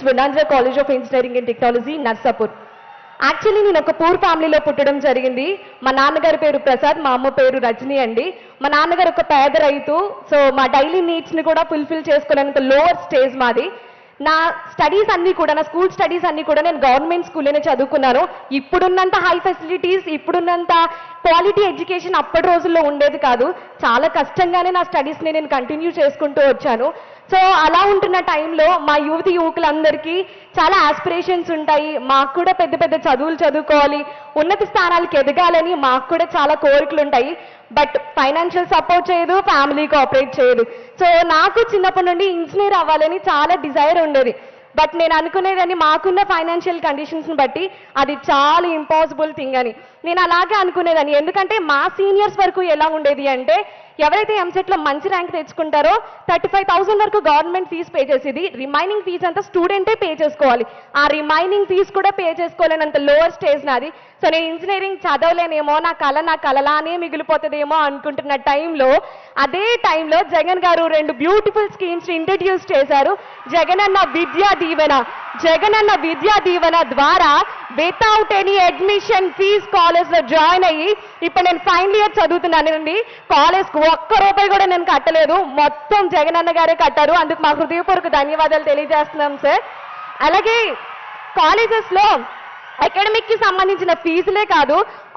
స్వినాంజా college of engineering and technology Narsapur actually నేను ఒక poor ఫ్యామిలీలో పుట్టడం జరిగింది. మా నాన్నగారి పేరు ప్రసాద్ మా అమ్మ పేరు రజని అండి. మా నాన్నగారు ఒక పేద రైతు. సో మా డైలీ నీడ్స్ని కూడా ఫుల్ఫిల్ చేసుకోవడానికి లోవర్ స్టేజ్ మాది. నా స్టడీస్ అన్నీ కూడా నా స్కూల్ స్టడీస్ అన్నీ కూడా నేను గవర్నమెంట్ స్కూల్లోనే చదువుకున్నాను. ఇప్పుడున్నంత హై ఫెసిలిటీస్ ఇప్పుడున్నంత క్వాలిటీ ఎడ్యుకేషన్ అప్పటి రోజుల్లో ఉండేది కాదు. చాలా కష్టంగానే నా స్టడీస్ని నేను కంటిన్యూ చేసుకుంటూ వచ్చాను. సో అలా ఉంటున్న టైంలో మా యువతి యువకులందరికీ చాలా ఆస్పిరేషన్స్ ఉంటాయి. మాకు కూడా పెద్ద పెద్ద చదువులు చదువుకోవాలి. ఉన్నత స్థానాలకు ఎదగాలని మాకు కూడా చాలా కోరికలు ఉంటాయి. బట్ ఫైనాన్షియల్ సపోర్ట్ చేయదు ఫ్యామిలీ కోఆపరేట్ చేయదు. సో నాకు చిన్నప్పటి నుండి ఇంజనీర్ అవ్వాలని చాలా డిజైర్ ఉండేది. బట్ నేను అనుకునేదని మాకున్న ఫైనాన్షియల్ కండిషన్స్ని బట్టి అది చాలా ఇంపాసిబుల్ థింగ్ అని. నేను అలాగే అనుకునేదాన్ని. ఎందుకంటే మా సీనియర్స్ వరకు ఎలా ఉండేది అంటే ఎవరైతే ఎంసెట్లో మంచి ర్యాంక్ తెచ్చుకుంటారో థర్టీ ఫైవ్ థౌసండ్ వరకు గవర్నమెంట్ ఫీజు పే చేసేది. రిమైనింగ్ ఫీజు అంతా స్టూడెంటే పే చేసుకోవాలి. ఆ రిమైనింగ్ ఫీజు కూడా పే చేసుకోలేనంత లోవర్ స్టేజ్ నాది. సో నేను ఇంజనీరింగ్ చదవలేనేమో నా కళ నా కలలానే మిగిలిపోతుందేమో అనుకుంటున్న టైంలో అదే టైంలో జగన్ గారు రెండు బ్యూటిఫుల్ స్కీమ్స్ ఇంట్రడ్యూస్ చేశారు. జగన్ అన్న విద్యా దీవెన. జగన్ అన్న విద్యా దీవెన ద్వారా వితౌట్ ఎనీ అడ్మిషన్ ఫీజ్ కాలేజ్లో జాయిన్ అయ్యి ఇప్పుడు నేను ఫైనల్ ఇయర్ చదువుతున్నానండి కాలేజ్కు ఒక్క రూపాయి కూడా నేను కట్టలేదు. మొత్తం జగన్ అన్న గారే కట్టారు. అందుకు మా హృదయపూర్వక ధన్యవాదాలు తెలియజేస్తున్నాం సార్ అలాగే కాలేజెస్లో అకాడమిక్కి సంబంధించిన ఫీజులే కాదు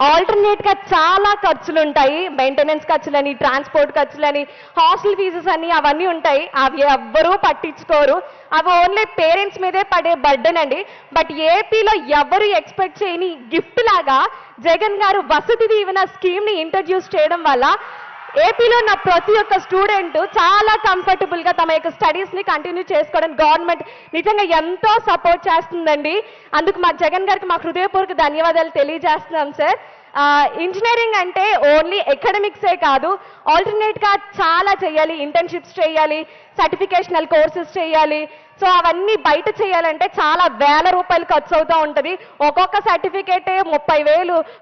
ఆల్టర్నేట్గా చాలా ఖర్చులు ఉంటాయి మెయింటెనెన్స్ ఖర్చులని ట్రాన్స్పోర్ట్ ఖర్చులని హాస్టల్ ఫీజెస్ అని అవన్నీ ఉంటాయి. అవి ఎవ్వరూ పట్టించుకోరు. అవి ఓన్లీ పేరెంట్స్ మీదే పడే బర్డెన్ అండి. బట్ ఏపీలో ఎవరు ఎక్స్పెక్ట్ చేయని గిఫ్ట్ లాగా జగన్ గారు వసతి దీవెన స్కీమ్ని ఇంట్రడ్యూస్ చేయడం వల్ల ఏపీలో నా ప్రతి ఒక్క స్టూడెంట్ చాలా కంఫర్టబుల్గా తమ యొక్క స్టడీస్ని కంటిన్యూ చేసుకోవడానికి గవర్నమెంట్ నిజంగా ఎంతో సపోర్ట్ చేస్తుందండి. అందుకు మా జగన్ గారికి మా హృదయపూర్వక ధన్యవాదాలు తెలియజేస్తున్నాం సార్. ఇంజనీరింగ్ అంటే ఓన్లీ ఎకడమిక్సే కాదు ఆల్టర్నేట్గా చాలా చేయాలి ఇంటర్న్షిప్స్ చేయాలి సర్టిఫికేషనల్ కోర్సెస్ చేయాలి. సో అవన్నీ బయట చేయాలంటే చాలా వేల రూపాయలు ఖర్చు అవుతూ ఉంటుంది. ఒక్కొక్క సర్టిఫికేటే ముప్పై వేలు